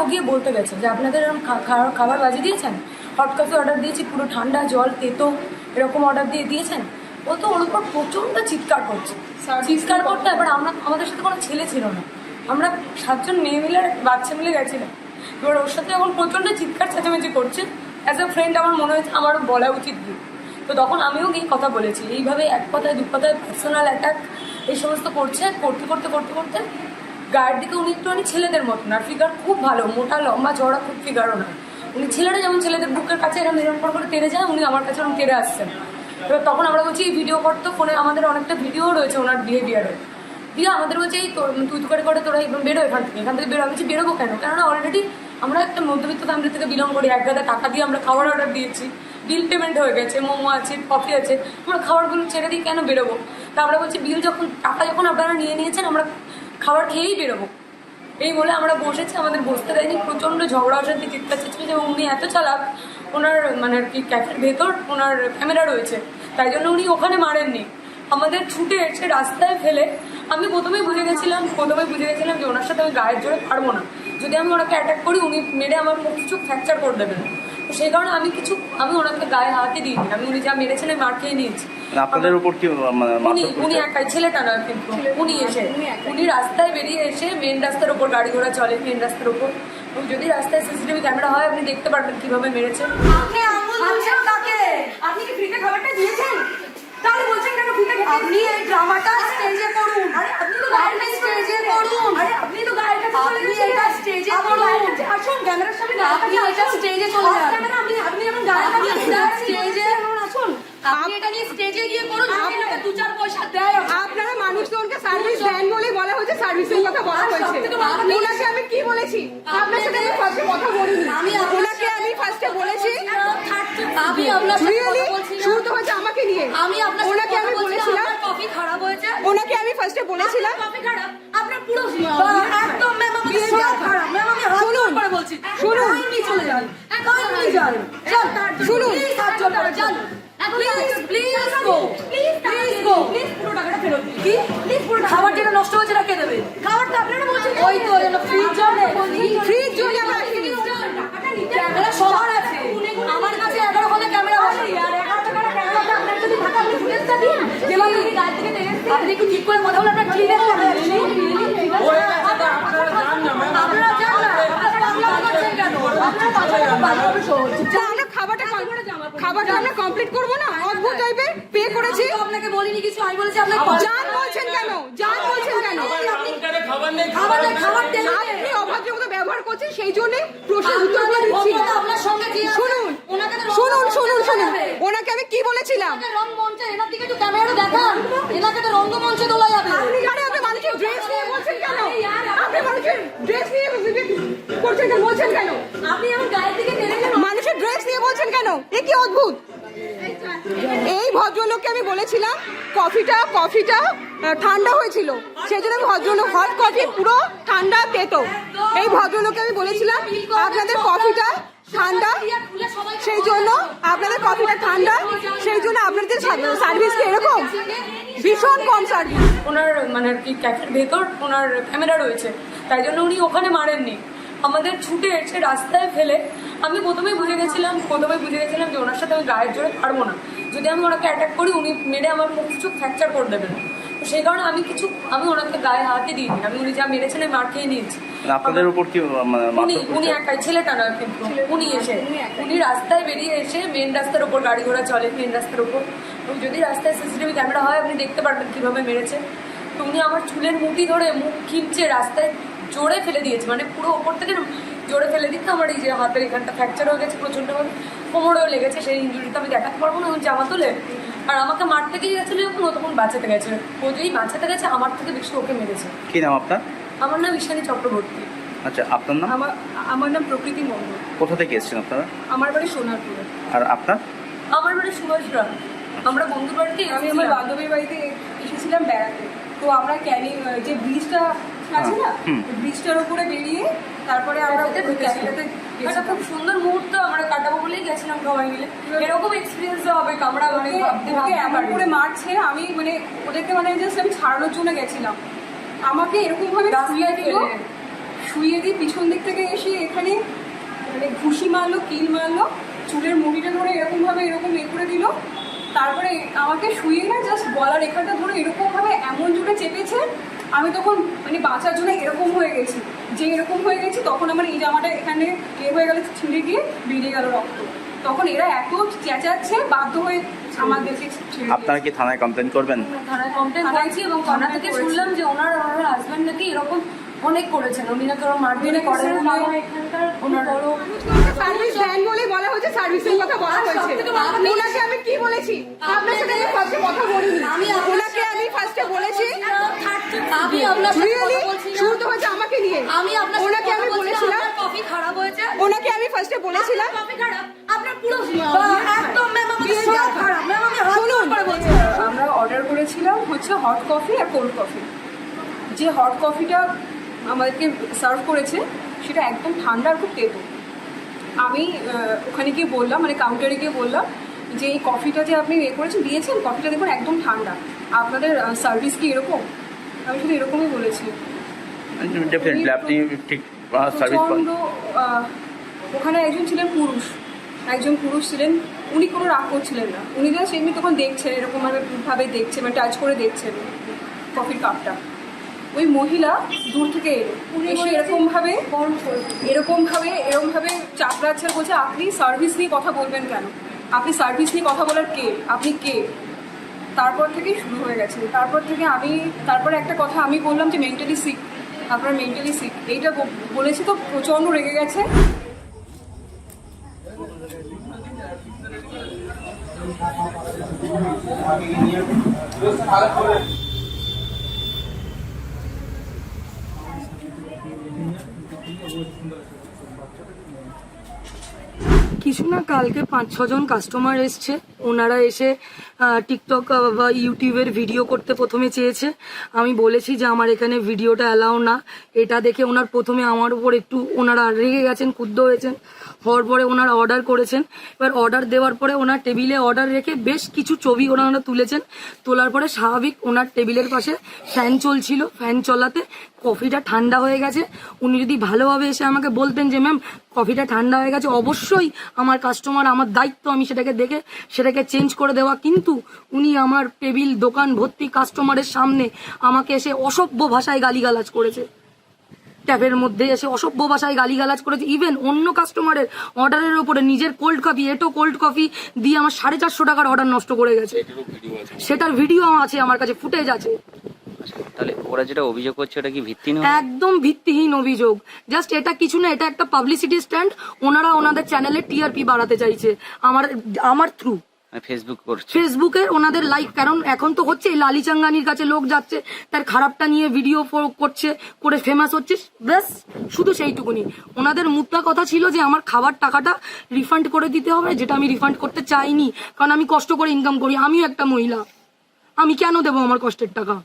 ও গিয়ে বলতে গেছে যে আপনাদের এরকম খাবার বাজিয়ে দিয়েছেন? হট কফি অর্ডার দিয়েছি পুরো ঠান্ডা জল তেতো এরকম অর্ডার দিয়ে দিয়েছেন? ও তো ওর উপর প্রচণ্ড চিৎকার করছে। চিৎকার করতে এবার আমরা আমাদের সাথে কোনো ছেলে ছিল না। আমরা সাতজন মেয়ে মিলে বাচ্চা মিলে গেছিলাম। এবার ওর সাথে এখন প্রচণ্ড চিৎকার চেঁচামেচি করছে। অ্যাজ এ ফ্রেন্ড আমার মনে হয়েছে আমারও বলা উচিত গিয়ে। তো তখন আমিও গিয়ে কথা বলেছি এইভাবে এক কথায় দু কথায় পার্সোনাল অ্যাটাক এই সমস্ত করছে করতে করতে করতে করতে গায়ের দিকে উনি একটুখানি ছেলেদের মতন আর ফিগার খুব ভালো, মোটা, লম্বা চড়া খুব ফিগারও না। উনি ছেলেরা যেমন ছেলেদের বুকের কাছে এরকম এরকম করে করে তেড়ে যায়, উনি আমার কাছে এরকম তেড়ে আসছেন। এবার তখন আমরা বলছি, এই ভিডিও করতো ফোনে আমাদের অনেকটা ভিডিও রয়েছে ওনার বিহেভিয়ারের দিয়ে আমাদের বলছে, এই তোর তুই তো করে করে তোরা একদম বেরো এখান থেকে। এখান থেকে বেরো, আমি বেরোবো কেন? কেননা অলরেডি আমরা একটা মধ্যবিত্ত ফ্যামিলি থেকে বিলং করি, এক গাদা টাকা দিয়ে আমরা খাবার অর্ডার দিয়েছি। বিল পেমেন্ট হয়ে গেছে, মোমো আছে কফি আছে আমরা খাবারগুলো ছেড়ে দিই কেন বেরোবো? তা আমরা বলছি বিল যখন, টাকা যখন আপনারা নিয়ে নিয়েছেন, আমরা খাবার খেয়েই বেরোবো। এই বলে আমরা বসেছি, আমাদের বসতে দেয়নি, প্রচণ্ড ঝগড়া, অশান্তি, চিৎকার চেঁচিয়েছে এবং উনি এত চালাক, ওনার মানে আর কি ক্যাফের ভেতর ওনার ক্যামেরা রয়েছে। তাই জন্য উনি ওখানে মারেননি। আমাদের ছুটে এসে রাস্তায় ফেলে আমি প্রথমেই বুঝে গেছিলাম প্রথমে বুঝে গেছিলাম যে ওনার সাথে আমি গায়ের জোরে পারব না। যদি আমি ওনাকে অ্যাটাক করি, উনি মেরে আমার মুখ কিছু ফ্র্যাকচার করে দেবেন। তো সেই কারণে আমি কিছু আমি ওনাকে গায়ে হাতে দিইনি। আমি উনি যা মেরেছেন আমি মার খেয়ে নিয়েছি। মানে আপনাদের উপর কি মানে উনি উনি একাই ছেলেটা নয় কিন্তু উনি এসে উনি রাস্তায় বেরিয়ে এসে মেন রাস্তার ওপর গাড়ি ঘোড়া চলে মেন রাস্তার ওপর এবং যদি রাস্তায় সিসিটিভি ক্যামেরা হয় আপনি দেখতে পারবেন কীভাবে মেরেছে। আপনি আঙুল দিচ্ছেন কাকে? আপনি কি ফ্রিতে খাবারটা দিয়েছেন? তাহলে বলছেন কেন ফ্রিতে আপনি এই ড্রামাটা স্টেজে করুন। আরে আপনি তো গায়ের স্টেজে করুন আরে আপনি তো গায়ের কাছে চলে গেছেন এটা স্টেজে আসুন ক্যামেরার সামনে আপনি এটা স্টেজে চলে যান। ক্যামেরা আপনি আপনি যখন স্টেজে আসুন। আপনি এটা নিয়ে স্টেজে গিয়ে করুন দু চার পয়সা দেয়। আপনারা মানুষজনকে সার্ভিস দেন বলে বলা হয়েছে সার্ভিসের কথা বলা হয়েছে। ওনাকে আমি কি বলেছি? আপনার সাথে আমি ফার্স্টে কথা বলিনি। আমি ওনাকে আমি ফার্স্টে বলেছি। আমি আপনার সাথে কথা বলছি শুরু তো হয়েছে আমাকে নিয়ে। আমি আপনার ওনাকে আমি বলেছিলাম। কফি খারাপ হয়েছে। ওনাকে আমি ফার্স্টে বলেছিলাম। কফি খারাপ। আপনার পুরো একদম ম্যাম আমাকে বিয়ে সব দেওয়া। খারাপ ম্যাম আমি হাত শুনুন, জোড় করে বলছি শুনুন। চলে যান যান শুনুন। যান কি? খাবার যেটা নষ্ট হয়েছে কে দেবে? খাবারটা আপনারা বলছেন। ওই তো ফ্রিজ জন্য ফ্রিজ আমরা ক্যামেরা সবার আছে। আমার কাছে এগারো খানা ক্যামেরা বসে আর এগারো টাকার ক্যামেরাটা আপনার যদি থাকে আপনি ফুটেজটা দিন একটু ঠিক করে কথা বলে আপনার হবে আপনারা যান না আপনারা বাংলা করছেন কেন আমরা খাবারটা খাবারটা আমরা কমপ্লিট করব না? অদ্ভুত টাইপের পে করেছি আমি আপনাকে বলিনি কিছু আমি বলেছি জান বলছেন কেন? জান বলছেন কেন? খাবার খাবার দেন আপনি অভদ্র ব্যবহার করছেন সেই জন্য প্রশ্নের উত্তরগুলো আপনাদের দিচ্ছি। আপনার সঙ্গে কি? শুনুন ওনাকে তো রং শুনুন মঞ্চে শুনুন শুনুন। ওনাকে আমি কি বলেছিলাম? রংমঞ্চে এনার দিকে একটু ক্যামেরাটা দেখান। এনাকে তো রঙ্গমঞ্চে তোলা যাবে আপনি জানেন আপনি মানুষের ড্রেস নিয়ে বলছেন কেন আপনি মানুষের ড্রেস নিয়ে করছেন কেন বলছেন কেন আপনি আমার গায়ের দিকে টেনে কেন মানুষের ড্রেস নিয়ে বলছেন কেন এ কি অদ্ভুত এই ভদ্রলোককে আমি বলেছিলাম কফিটা কফিটা ঠান্ডা হয়েছিল। সেই জন্য আমি ভদ্রলোক হট কফি পুরো ঠান্ডা তেতো। এই ভদ্রলোককে আমি বলেছিলাম, আপনাদের কফিটা ঠান্ডা, সেই জন্য আপনাদের কফিটা ঠান্ডা, সেই জন্য আপনাদের সার্ভিস কি এরকম? ভীষণ কম সার্ভিস ওনার মানে আর কি ক্যাফের ভেতর ওনার ক্যামেরা রয়েছে। তাই জন্য উনি ওখানে মারেননি। আমাদের ছুটে এসে রাস্তায় ফেলে আমি প্রথমেই বুঝে গেছিলাম প্রথমে বুঝে গেছিলাম যে ওনার সাথে আমি গায়ের জোরে পারব না। যদি আমি ওনাকে অ্যাটাক করি উনি মেরে আমার মুখ কিছু ফ্র্যাকচার করে দেবেন। তো সেই কারণে আমি কিছু আমি ওনাকে গায়ে হাতে দিইনি। আমি উনি যা মেরেছেন আমি মার খেয়ে নিয়েছি। মানে আপনাদের উপর কি মানে উনি উনি একাই ছেলেটা নয় কিন্তু উনি এসে উনি রাস্তায় বেরিয়ে এসে মেন রাস্তার ওপর গাড়ি ঘোড়া চলে মেন রাস্তার ওপর যদি রাস্তায় সিসিটিভি ক্যামেরা হয় আপনি দেখতে পারবেন কীভাবে মেরেছে। তো উনি আমার চুলের মুঠি ধরে মুখ খিমচে রাস্তায় জোরে ফেলে দিয়েছে। মানে পুরো ওপর থেকে জোরে ফেলে দিতে আমার এই যে হাতের এখানটা ফ্র্যাকচার হয়ে গেছে প্রচণ্ডভাবে কোমরেও লেগেছে সেই ইঞ্জুরিটা আমি দেখাতে পারব না ওই জামা তুলে। আর আমাকে মারতে গিয়ে গেছিল যখন ও তখন বাঁচাতে গেছে। ও যেই বাঁচাতে গেছে আমার থেকে বেশি ওকে মেরেছে। কি নাম আপনার? আমার নাম ঈশানী চক্রবর্তী। আচ্ছা আপনার নাম? আমার আমার নাম প্রকৃতি মণ্ডল। কোথা থেকে এসেছেন আপনারা? আমার বাড়ি সোনারপুরে। আর আপনার? আমার বাড়ি সুভাষ গ্রাম আমরা বন্ধুর বাড়িতে আমি আমার বান্ধবীর বাড়িতে এসেছিলাম বেড়াতে। তো আমরা ক্যানিং যে ব্রিজটা আছে না? ব্রিজটার উপরে বেরিয়ে তারপরে আমরা ঢুকেছি। ক্যাফেতে একটা খুব সুন্দর মুহূর্ত আমরা কাটাবো বলেই গেছিলাম সবাই মিলে। এরকম এক্সপিরিয়েন্স হবে আমরা মানে ওকে এমন করে মারছে আমি মানে ওদেরকে মানে জাস্ট আমি ছাড়ানোর জন্য গেছিলাম। আমাকে এরকম ভাবে শুয়ে দিল। শুয়ে দিয়ে পিছন দিক থেকে এসে এখানে খুশি মারলো কিল মারলো চুলের মুড়িটা ধরে এরকম ভাবে এরকম এ করে দিল। তারপরে আমাকে শুয়ে না জাস্ট গলার রেখাটা ধরে এরকম ভাবে এমন জুড়ে চেপেছে আমি তখন মানে বাঁচার জন্য এরকম হয়ে গেছি। যে এরকম হয়ে গেছি তখন আমার এই জামাটা এখানে এ হয়ে গেল ছিঁড়ে গিয়ে বেরিয়ে গেল রক্ত। তখন এরা এত চেঁচাচ্ছে বাধ্য হয়ে আমাদেরকে আপনারা কি থানায় কমপ্লেন করবেন? থানায় কমপ্লেন করেছি এবং থানা থেকে শুনলাম যে ওনার ওনার হাজব্যান্ড নাকি এরকম অনেক করেছেন। উনি নাকি ওরা অনেক করেন বলে এখানকার ওনার সার্ভিস দেন বলেই বলা হয়েছে সার্ভিসের কথা বলা হয়েছে। ওনাকে আমি কি বলেছি? আপনার সাথে কথা বলিনি। আমি আপনার ওনাকে আমি ফার্স্টে বলেছি আমি আপনার শুরু তো হয়েছে আমাকে নিয়ে। আমি আপনার ওনাকে আমি বলেছিলাম কফি খারাপ হয়েছে। ওনাকে আমি ফার্স্টে বলেছিলাম। কফি খারাপ। আপনার পুরো একদম ম্যাম সব খারাপ। ম্যাম আমি হাত শুনুন। জোড় করে বলছি। আমরা অর্ডার করেছিলাম হচ্ছে হট কফি আর কোল্ড কফি যে হট কফিটা আমাদেরকে সার্ভ করেছে সেটা একদম ঠান্ডা আর খুব তেতো। আমি ওখানে গিয়ে বললাম মানে কাউন্টারে গিয়ে বললাম যে এই কফিটা যে আপনি এ করেছেন দিয়েছেন কফিটা দেখুন একদম ঠান্ডা। আপনাদের সার্ভিস কি এরকম? আমি শুধু এরকমই বলেছি। ডেফিনেটলি আপনি ঠিক সার্ভিস ওখানে একজন ছিলেন পুরুষ। একজন পুরুষ ছিলেন উনি কোনো রাগ করছিলেন না। উনি জাস্ট এমনি তখন দেখছেন এরকম ভাবে ভাবে দেখছে মানে টাচ করে দেখছেন কফির কাপটা। ওই মহিলা দূর থেকে এলো। এসে এরকম ভাবে এরকম ভাবে এরকম ভাবে চাপড়াচ্ছে বলছে আপনি সার্ভিস নিয়ে কথা বলবেন কেন? আপনি সার্ভিস নিয়ে কথা বলার কে? আপনি কে? তারপর থেকেই শুরু হয়ে গেছে। তারপর থেকে আমি, তারপরে একটা কথা আমি বললাম যে মেন্টালি সিক আপনার মেন্টালি সিক এইটা বলেছি তো, প্রচণ্ড রেগে গেছে। কিছু না কালকে পাঁচ ছজন কাস্টমার এসছে। ওনারা এসে টিকটক বা ইউটিউবের ভিডিও করতে প্রথমে চেয়েছে। আমি বলেছি যে আমার এখানে ভিডিওটা অ্যালাউ না। এটা দেখে ওনার প্রথমে আমার উপর একটু ওনারা রেগে গেছেন, ক্ষুব্ধ হয়েছেন। হওয়ার পরে ওনারা অর্ডার করেছেন। এবার অর্ডার দেওয়ার পরে ওনার টেবিলে অর্ডার রেখে বেশ কিছু ছবি ওনারা তুলেছেন। তোলার পরে স্বাভাবিক ওনার টেবিলের পাশে ফ্যান চলছিল। ফ্যান চলাতে কফিটা ঠান্ডা হয়ে গেছে। উনি যদি ভালোভাবে এসে আমাকে বলতেন যে ম্যাম কফিটা ঠান্ডা হয়ে গেছে। অবশ্যই আমার কাস্টমার আমার দায়িত্ব, আমি সেটাকে দেখে সেটাকে চেঞ্জ করে দেওয়া কিন্তু উনি আমার টেবিল দোকান ভর্তি কাস্টমারের সামনে আমাকে এসে অসভ্য ভাষায় গালিগালাজ করেছে। ট্যাপের মধ্যে এসে অসভ্য ভাষায় গালিগালাজ করেছে। ইভেন অন্য কাস্টমারের অর্ডারের ওপরে নিজের কোল্ড কফি এটো কোল্ড কফি দিয়ে আমার সাড়ে চারশো টাকার অর্ডার নষ্ট করে গেছে। সেটার ভিডিও আছে আমার কাছে ফুটেজ আছে। তাহলে ওরা যেটা অভিযোগ করছে ওটা কি একদম ভিত্তিহীন অভিযোগ। জাস্ট এটা কিছু না এটা একটা পাবলিসিটি স্ট্যান্ড ওনারা ওনাদের চ্যানেলে টিআরপি বাড়াতে চাইছে আমার আমার থ্রু ফেসবুক ফেসবুকে ওনাদের লাইক কারণ এখন তো হচ্ছে লালি চাঙ্গানির কাছে লোক যাচ্ছে, তার খারাপটা নিয়ে ভিডিও করছে, করে ফেমাস হচ্ছে, ব্যাস, শুধু সেইটুকুনি। ওনাদের মুদ্রা কথা ছিল যে আমার খাবার টাকাটা রিফান্ড করে দিতে হবে, যেটা আমি রিফান্ড করতে চাইনি, কারণ আমি কষ্ট করে ইনকাম করি, আমিও একটা মহিলা। আমি কেন দেবো আমার কষ্টের টাকা?